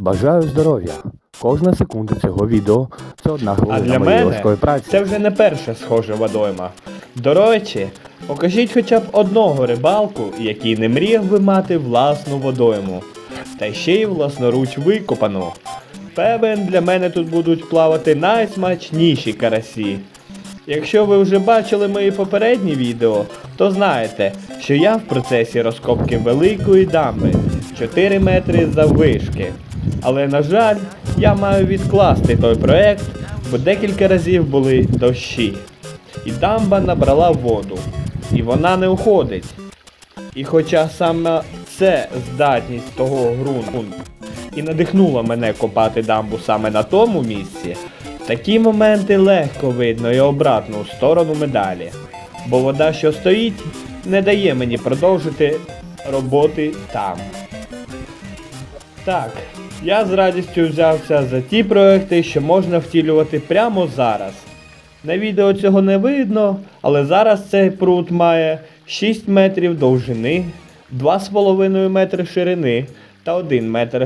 Бажаю здоров'я. Кожна секунда цього відео це одна А хвилина для моєї мене важкої праці. це вже не перша схожа водойма. До речі, покажіть хоча б одного рибалку, який не мріяв би мати власну водойму. Та ще й власноруч викопану. Певен, для мене тут будуть плавати найсмачніші карасі. Якщо ви вже бачили мої попередні відео, то знаєте, що я в процесі розкопки великої дамби 4 метри заввишки. Але на жаль, я маю відкласти той проект, бо декілька разів були дощі. І дамба набрала воду. І вона не уходить. І хоча саме це здатність того ґрунту і надихнула мене копати дамбу саме на тому місці, такі моменти легко видно і обратну сторону медалі. Бо вода, що стоїть, не дає мені продовжити роботи там. Так, я з радістю взявся за ті проекти, що можна втілювати прямо зараз. На відео цього не видно, але зараз цей пруд має 6 метрів довжини, 2,5 метри ширини та 1 метр